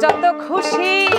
যত খুশি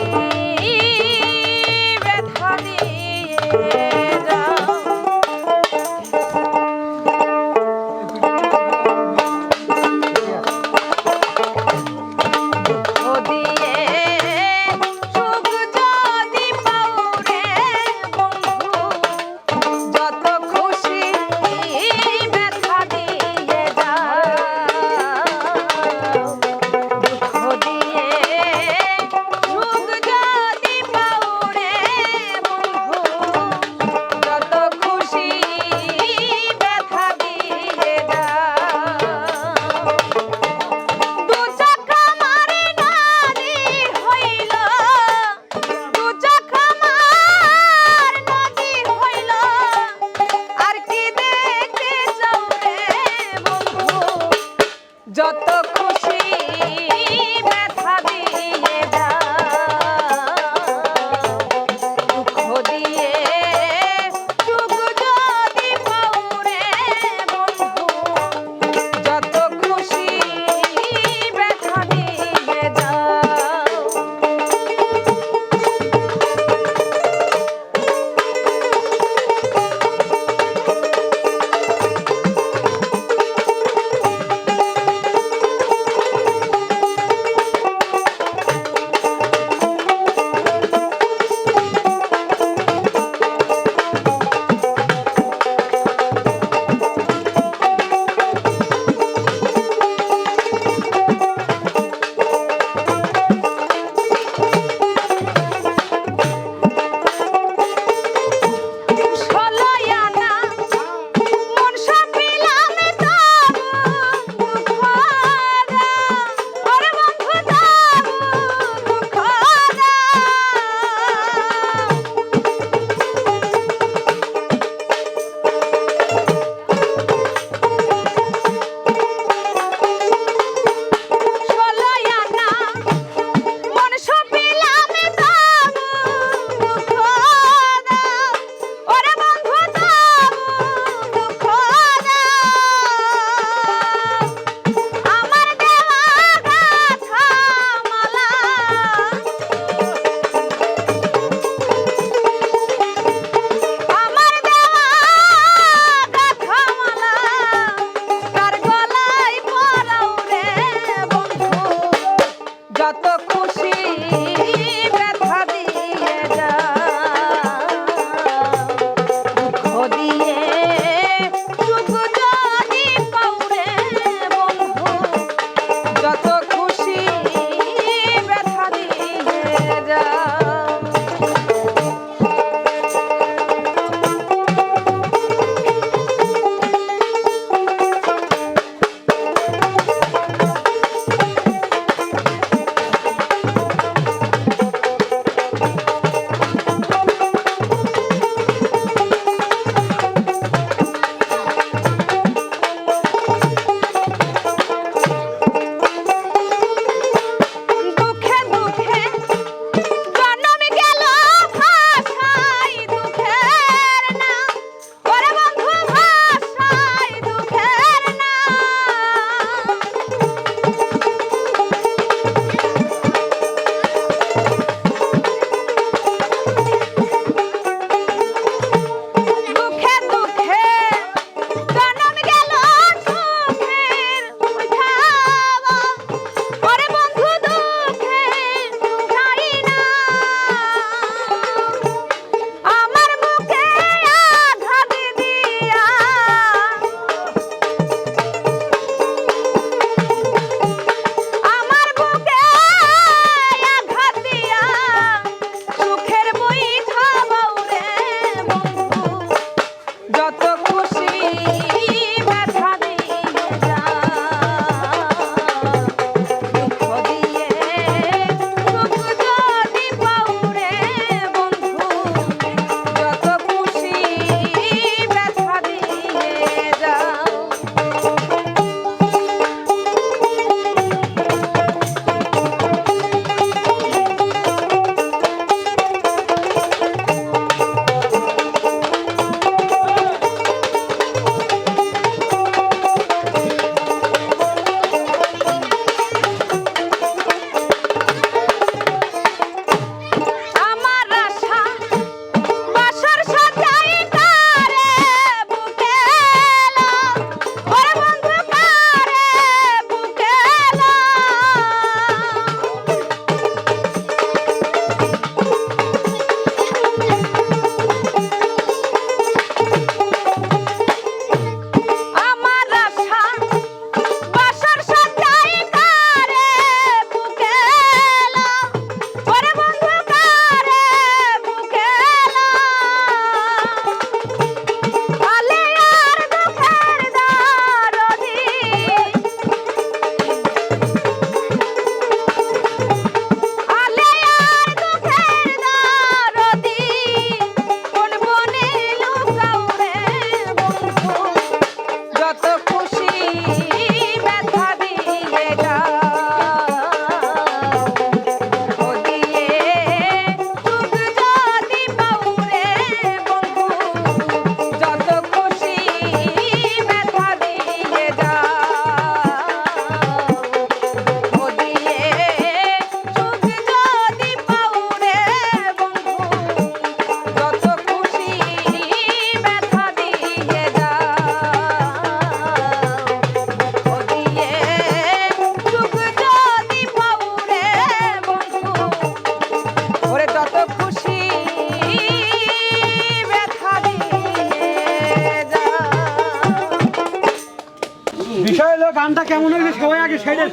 গানটা কেমন হয়েছে সবাই আগে সেটা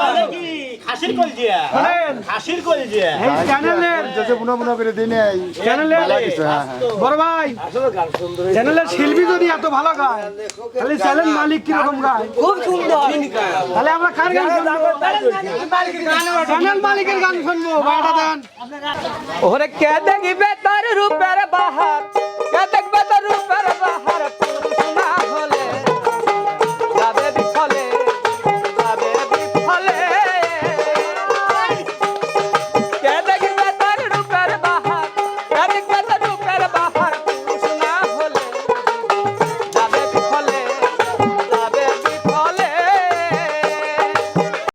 মানে কি খাসির কলজিয়া খাসির কলজিয়া এই চ্যানেলের বুনা বুনা করে চ্যানেলের কিছু হ্যাঁ হ্যাঁ। বড় ভাই চ্যানেলের শিল্পী যদি এত ভালো গায় তাহলে চ্যানেল মালিক কীরকম গায়? খুব সুন্দর। তাহলে আমরা কার গান শুনব? চ্যানেল মালিকের গান শুনব ভাড়া দেন। ওরে কে দেখবে তার রূপের বাহার? কে